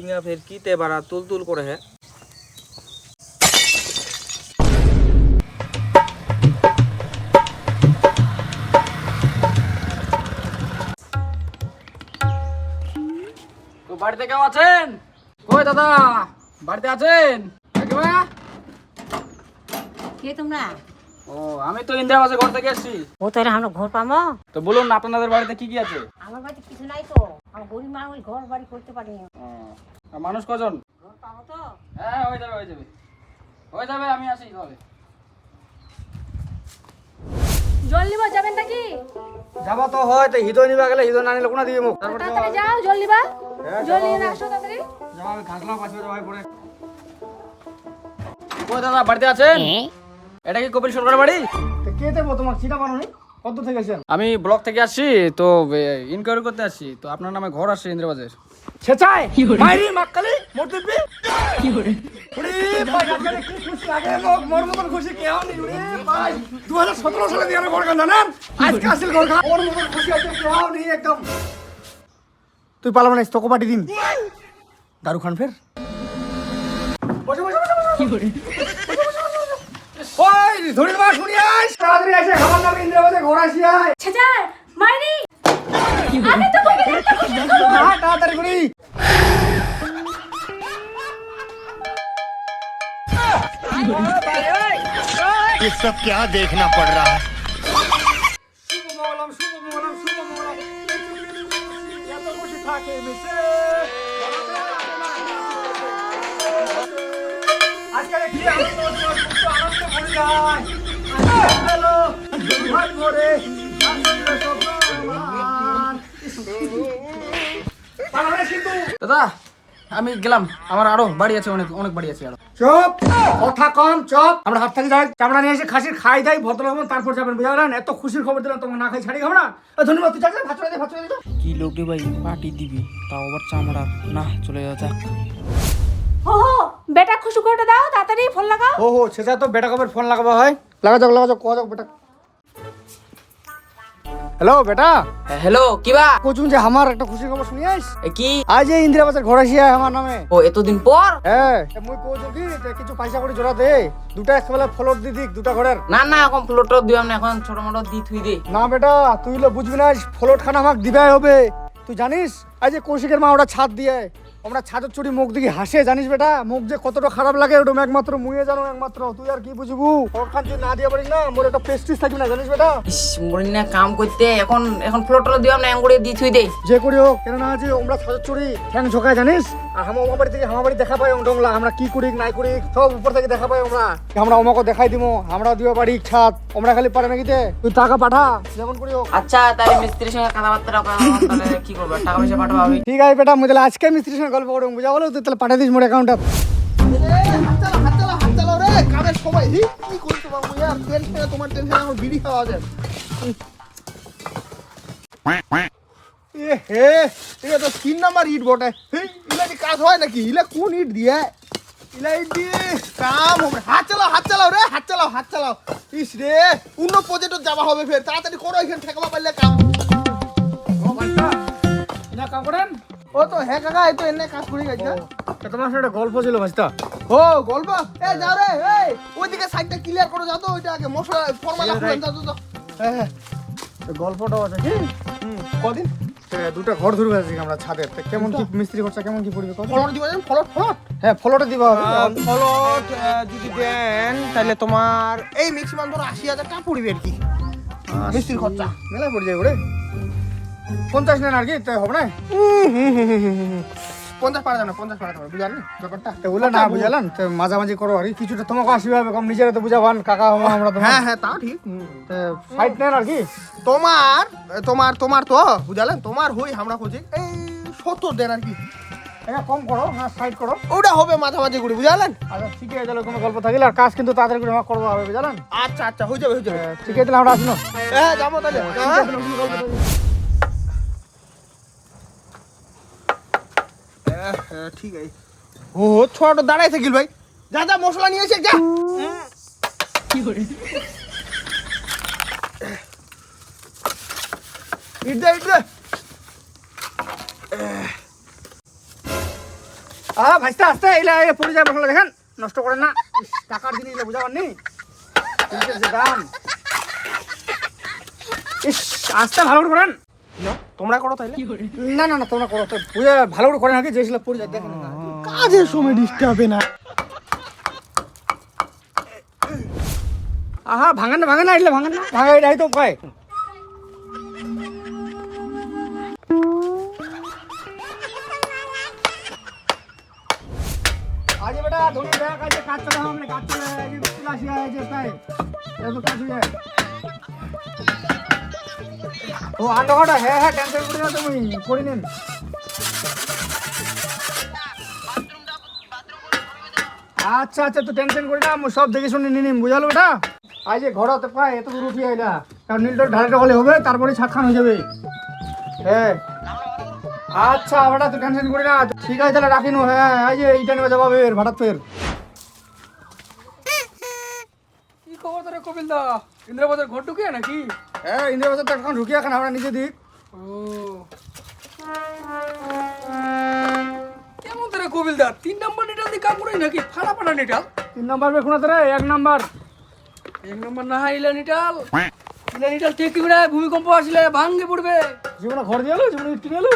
ইঙ্গা ফের কিতে বাড়া তুল তুল করে হ্যাঁ বাড়িতে কেউ আছেন? কই দাদা? বাড়িতে আছেন? কে তোমরা? ও আমি তো ইন্দিরাবাসে ঘর থেকে এসেছি। ও তো আমরা ঘর পাবো? তো বলুন আপনাদের বাড়িতে কি কি আছে? আমার বাড়িতে কিছু নাই তো। গরিব মানুষ ঘর বাড়ি করতে পারিনি। মানুষ কজন? ঘর পাবো তো। হ্যাঁ হয়ে যাবে হয়ে যাবে। হয়ে যাবে আমি আসি তাহলে জল নিবা যাবেন নাকি? যাবা তো হয় তো হৃদয় নিবা গেলে হৃদয় না নিলে কোনা দিবে মুখ তাড়াতাড়ি যাও জল নিবা জল নিয়ে না আসো তাড়াতাড়ি। যাবা আমি ঘাসলাম পাশে যাবাই পরে কই দাদা বাড়িতে আছেন? এটা কি কপিল সরকারের বাড়ি? তো কে দেবো তোমার চিনা বানানি কত থেকে গেছেন আমি ব্লক থেকে আসছি তো ইনকোয়ারি করতে আসছি তো আপনার নামে ঘর আসছে ইন্দিরাবাজের। ছেচাই! মাইরি মাক্কালি মোর কি করে? ওরে ভাই আজকে কি খুশি? লাগে মোক মোর মতন খুশি কেউ নেই। ওরে ভাই 2017 সালে দিয়ে ঘর গান জানেন? আজকে আসল ঘর খা ওর মতন খুশি আছে কেউ নেই একদম। তুই পালাবো না তোকে পাটি দিন। দারু খান ফের বসে বসে বসে। কি করে? ধরির মা শুনি আইস তাড়াতাড়ি এসে খাবার নামে ইন্দ্রাবাদে ঘর আসি আয় ছেচা মাইনি আমি তো বলি একটা খুশি খবর। হ্যাঁ, তাড়াতাড়ি করি ये सब क्या देखना पड़ रहा है শুভ মঙ্গলম শুভ মঙ্গলম শুভ মঙ্গলম এত খুশি থাকে মিশে আজকাল কি যায়। হ্যালো ভাই ভরে দাদা আমি গেলাম। আমার আরও বাড়ি আছে অনেক অনেক বাড়ি আছে আরও। চপ কথা কম চপ। আমরা হাত থেকে যাই। চামড়া নিয়ে এসে খাসির খাই দাই ভদ্র হবেন তারপর যাবেন বুঝলেন এত খুশির খবর দিলাম তোমাকে না খাই ছাড়ি খাব না? ধন্যবাদ তুই চাচ্ছেন ভাত চলে দে ভাত চলে দে। কি লোক ভাই পার্টি দিবি তাও আবার চামড়া না চলে যাওয়া যাক। বেটা খুশি করে দাও তাড়াতাড়ি ফোন লাগাও। ও হো সেটা তো বেটা কবে ফোন লাগাবো হয়। লাগা যাক লাগা যাক কোয়া যাক বেটা। হ্যালো বেটা। হ্যালো কিবা কোচুন যে আমার একটা খুশির খবর শুনিয়াস কি? আজ এই ইন্দিরা বাজার ঘর আসিয়া আমার নামে। ও এতদিন পর? হ্যাঁ। মুই কিছু পয়সা করে জোড়া দে দুটা একবেলা ফলট দি দিক দুটা ঘরের না না এখন ফ্লোটো দিও না এখন ছোট মোটো দি থুই দে। না বেটা তুই হলো বুঝবি না ফলট খানা আমাকে দিবাই হবে। তুই জানিস আজ যে কৌশিকের মা ওটা ছাদ দিয়ে আমরা ছাদের চুরি মুখ দিকে হাসে জানিস বেটা? মুখ যে কতটা খারাপ লাগে ওটা একমাত্র মুয়ে জানো একমাত্র। তুই আর কি বুঝবু? ফলট খান না দিয়ে পারিস না মোর একটা পেস্টিস থাকবি না জানিস বেটা? ইস মরি না কাম করতে এখন এখন ফ্লোটো দিও না এঙ্গুড়ে দি থুই দে যে করি হোক কেন না আছে আমরা ছাদের চুরি ঠ্যাং ঝোকায় জানিস? আর আমার আমার বাড়ি থেকে আমার বাড়ি দেখা পাই ডংলা আমরা কি করি নাই করি সব উপর থেকে দেখা পাই আমরা। আমরা আমাকে দেখাই দিব আমরা দিবা পারি ছাদ আমরা খালি পারে নাকিতে তুই টাকা পাঠা যেমন করি হোক। আচ্ছা তাহলে মিস্ত্রির সঙ্গে কথাবার্তা কি করব? টাকা পয়সা পাঠাবো ঠিক আছে বেটা মুই আজকে মিস্ত্রির সঙ্গে গল্প করব বুঝা বলো তুই তাহলে পাঠিয়ে দিস মোর অ্যাকাউন্টে এ হে এটা তো তিন নাম্বার ইট বটে। ইলা কাজ হয় নাকি? ইলা কোন ইট দিয়ে? ইলা ইট দিয়ে কাম হবে। হাত চালাও হাত চালাও রে হাত চালাও হাত চালাও। ইস রে অন্য যাওয়া হবে ফের। তাড়াতাড়ি করো এখানে ঠেকাবা পারলে কাম। কাম করেন? ও তো হ্যাঁ কাকা এই তো এনে কাজ করে গেছে তোমার সাথে একটা গল্প ছিল ভাইস্তা। ও গল্প? এ যাও রে এই ওইদিকে সাইডটা ক্লিয়ার করে যাও তো ওইটা আগে মশলা ফর্মালা হ্যাঁ হ্যাঁ গল্পটাও আছে কি? কদিন? দুটা ঘর ধরবে আজকে আমরা ছাদের কেমন কি মিস্ত্রি খরচা কেমন কি পড়বে? ফলট দিবা ফলট ফলট? হ্যাঁ ফলোটা দিবা হবে। ফলট যদি দেন তাহলে তোমার এই ম্যাক্সিমাম ধরো আশি হাজার টাকা পড়বে আর কি। মিস্ত্রির খরচা। মেলা পড়ে যায় ওরে পঞ্চাশ নেন আর কি তাই হবে না? পঞ্চাশ পারা যাবে না পঞ্চাশ পারা যাবে বুঝলেন ব্যাপারটা? ওগুলো না বুঝালাম তো মাঝামাঝি করো আর কি কিছুটা তোমাকে আসবে হবে কম নিজেরা তো বুঝাবান কাকা আমরা তো হ্যাঁ হ্যাঁ তাও ঠিক। ফাইট নেন আর কি। তোমার তোমার তোমার তো বুঝলেন? তোমার হই আমরা খুঁজি। এই সত্তর দেন আর কি। এটা কম করো হ্যাঁ সাইড করো। ওটা হবে মাঝামাঝি করে বুঝলেন? আচ্ছা ঠিক আছে তাহলে কোনো গল্প থাকিলে আর কাজ কিন্তু তাড়াতাড়ি করে আমার করব হবে বুঝলেন? আচ্ছা আচ্ছা হয়ে যাবে হয়ে যাবে। ঠিক আছে তাহলে আমরা আসলো হ্যাঁ যাব তাহলে। হ্যাঁ? ঠিক আছে। ও ছোট দাঁড়াই থাকিল ভাই। যা যা মশলা নিয়ে এসে যা। ইট দে ইট দে। আ ভাইস্তা আস্তে এলা এ পড়ে যায় বসলে দেখেন। নষ্ট করেন না। টাকার জিনিস বুঝাবার নেই। দাম। ইস আস্তে ভালো করে করেন তোমরা করো তাহলে না না না তোমরা করো। তো বুঝে ভালো করে করে নাকি যেসব পড়ে যায় দেখেন না। কাজের সময় ডিস্টার্ব হবে না। আহা ভাঙান না ভাঙা না এলে ভাঙা না। ভাঙা এটাই তো কয়? আজ বেটা ধনী দেখা কাজে কাজ চলে হবে কাজ চলে হ্যাঁ, আসি আছে হ্যাঁ, তাই। এত কাজ হয়ে যায়। ও আন্ডা কটা হ্যাঁ হ্যাঁ টেনশন করে না তুমি, করে নিন। আচ্ছা আচ্ছা তো টেনশন করি না সব দেখে শুনে নিয়ে নিম বুঝালো বেটা? আজ যে ঘর হতে পায় এত দূর উঠিয়ে আইলা কারণ নীলটা ঢালাটা হলে হবে, তারপরে ছাদ খান হয়ে যাবে। হ্যাঁ। আচ্ছা বেটা, তো টেনশন করি না। ঠিক আছে, তাহলে রাখিনু হ্যাঁ এই যে এইটা নেবে যাবা ভাড়াত ফের কি খবর তোরে কপিল দা? ইন্দ্রবাজার ঘর ঢুকিয়ে নাকি? হ্যাঁ ইন্দ্রিয়া বাজার তো এখন ঢুকিয়ে এখন আমরা নিজে দিক। ও। কেমন তোরে কপিল দা? তিন নম্বর নেটাল দিয়ে কাম করি নাকি? ফাড়া ফাড়া নেটাল। তিন নাম্বার বের তোরে এক নাম্বার। এক নম্বর না ইলা নিটাল। ইলা নিটাল ঠিক বিড়া ভূমিকম্প আসলে ভাঙ্গে পড়বে। জীবনে ঘর দিয়ে এলো জীবনে ইট এলো?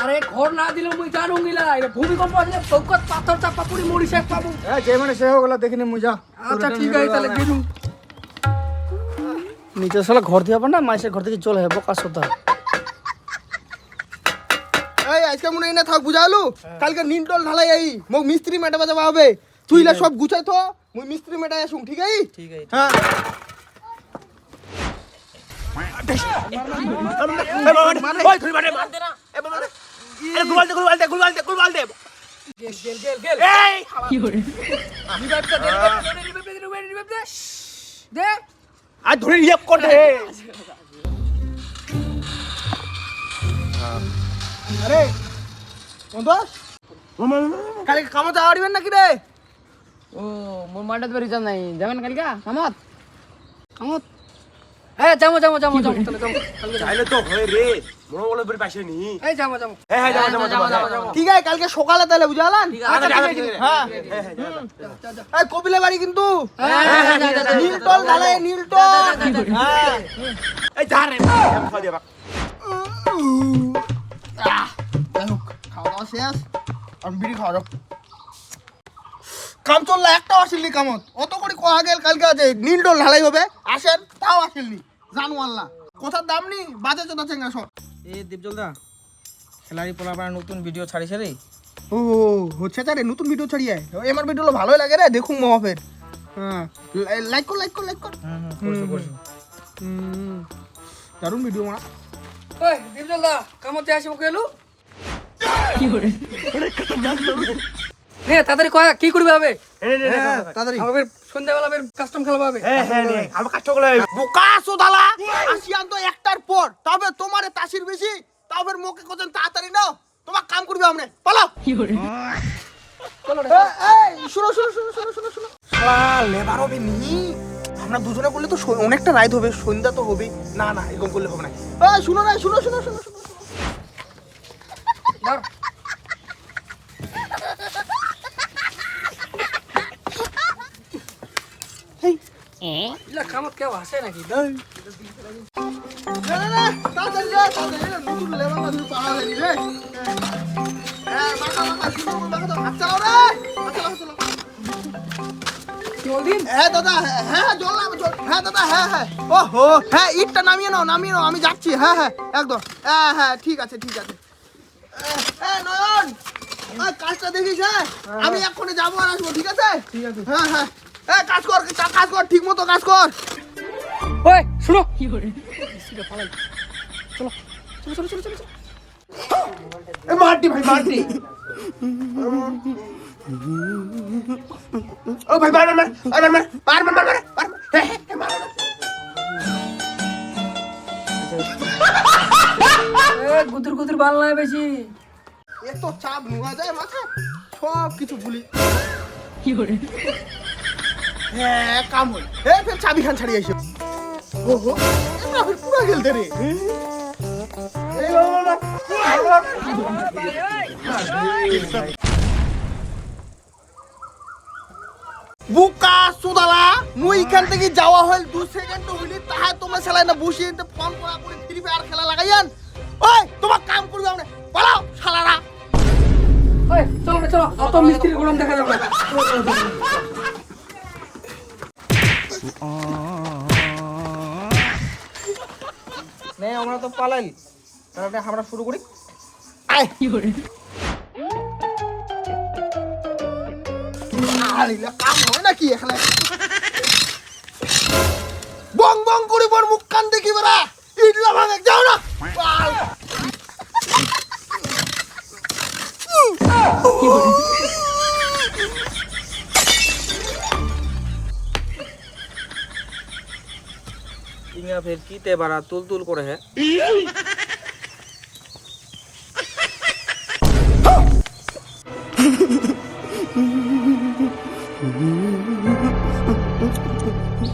আরে ঘর না দিলে মুই জানুম গিলা এটা ভূমিকম্প আসলে চৌকত পাথর চাপা পড়ি মরি শেষ পাবো। হ্যাঁ যে মানে সে হোক দেখিনি মুজা আচ্ছা ঠিক আছে তাহলে গেলু নিচে সালা ঘর দিয়ে না মাইসের ঘর থেকে চলে যাব কাজ করতে হবে। এই আজকে মনে হয় না থাক বুঝালু কালকে নিনটল ঢালাই এই মোক মিস্ত্রি মেটাবা যাবা হবে তুই লা সব গুছাই তো মুই মিস্ত্রি মেটাই আসুম ঠিক আছে ঠিক আছে হ্যাঁ গেল আর ধরে ইয়ে করে আরে। বন্ধু। কালকে কামত আড়িবেন নাকি রে? ও মোর মাঠে তো রিচার্জ নাই। যাবেন কালকে? কামত? কামত? হ্যাঁ যাব যাব যাব যাব। তাহলে চাইলে তো হয় রে মনে বলে বের পাশে নি এই যাব যাব। হ্যাঁ হ্যাঁ যাব যাব যাব ঠিক আছে কালকে সকালে তাহলে বুঝালান হ্যাঁ। এই কপিলের বাড়ি কিন্তু? নীলটল ঢালাই নীলটল হ্যাঁ। এই যা রে খাওয়া দিয়া বাক খাওয়া দাওয়া শেষ। আর বিড়ি খাওয়া কাম চললা একটা আসেননি কামত। অত করে কোয়া গেল কালকে আছে নীলটল ঢালাই হবে। আসেন তাও আসেননি জানু আল্লাহ কোথার দাম নি বাজে চোদা চেঙ্গা সব এ দীপজলদা খেলাড়ি পোলাপাড়া নতুন ভিডিও ছাড়িছে রে। ও হচ্ছে রে নতুন ভিডিও ছড়িয়ে এমার ভিডিও ভালোই লাগে রে দেখুন মহাফের হ্যাঁ লাইক কর লাইক কর লাইক কর। হুম দারুণ ভিডিও মারা ওই দীপজলদা কামতে আসব কেলু কি করে? নে তাড়াতাড়ি কয়া কি করবে হবে তাড়াতাড়ি। আমাদের সন্ধ্যাবেলা বের কাস্টম খেলবা হবে হ্যাঁ হ্যাঁ নে আমার কাজ চলে বোকা সোদালা! আসিয়ান তো একটার পর তবে তোমারে তাসির বেশি তবে মুখে কোথাও তাড়াতাড়ি নাও তোমার কাম করবে আমনে। পালাও! কি করে শুনো শুনো শুনো শুনো শুনো শুনো। শালা লেবার হবে নি? আমরা দুজনে করলে তো অনেকটা রাইড হবে সন্ধ্যা তো হবে না না এরকম করলে হবে না। শুনো না শুনো শুনো শুনো শুনো। ধর ইলা কামত কেউ আসে নাকি না না না তাড়াতাড়ি রে তাড়াতাড়ি রে নতুন লেবার না তুমি পাওয়া যায়নি রে হ্যাঁ মাথা মাথা শুনো মাথা তো হাত চালাও রে হাত চালাও হাত চালাও চলদিন হ্যাঁ দাদা হ্যাঁ হ্যাঁ জল নামে জল হ্যাঁ দাদা হ্যাঁ হ্যাঁ ও হো হ্যাঁ ইটটা নামিয়ে নাও নামিয়ে নাও আমি যাচ্ছি। হ্যাঁ হ্যাঁ একদম। হ্যাঁ হ্যাঁ ঠিক আছে ঠিক আছে। হ্যাঁ নয়ন কাজটা দেখিস হ্যাঁ? আমি এক্ষুনি যাব আর আসব ঠিক আছে? ঠিক আছে। হ্যাঁ হ্যাঁ হ্যাঁ। কাজ কর কাজ কর ঠিক মতো কাজ কর। ওই শুনো। কি করে পালাই। চলো চলো চলো চলো চলো। চলো মারটি ভাই মারটি। ও ভাই মার মার মার মার মার মার মার মার মার মার মার এ গুদুর গুদুর বাল নাই বেশি। এত চাপ নোয়া যায় মাথা সব কিছু ভুলি। কি করে হ্যাঁ কাম হই এ ফের চাবি খান ছাড়িয়ে এসে ওহো এটা ফের পুরো গেলতে রে। এই লো লো লো বুকা সুদালা মুই এখান থেকে যাওয়া হল দু সেকেন্ড হইলি তাহা তোমরা সেলাই না এনতে ফোন করা করে ফ্রি ফায়ার খেলা লাগাইয়ান। ওই তোমার কাম করবে আমরা। পালাও শালারা। ওই চলো চলো। অত মিস্ত্রি গরম দেখা যাবে আমরা তো পালাইলি তাহলে আমরা শুরু করি। আয়। কি নাকি এখানে? বং বং করি বর মুখ কান দেখি বেড়া। फिरकी ते बारा तुल तुल करे है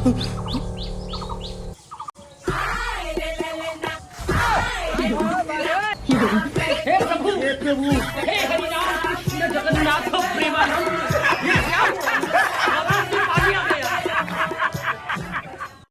Mm-hmm.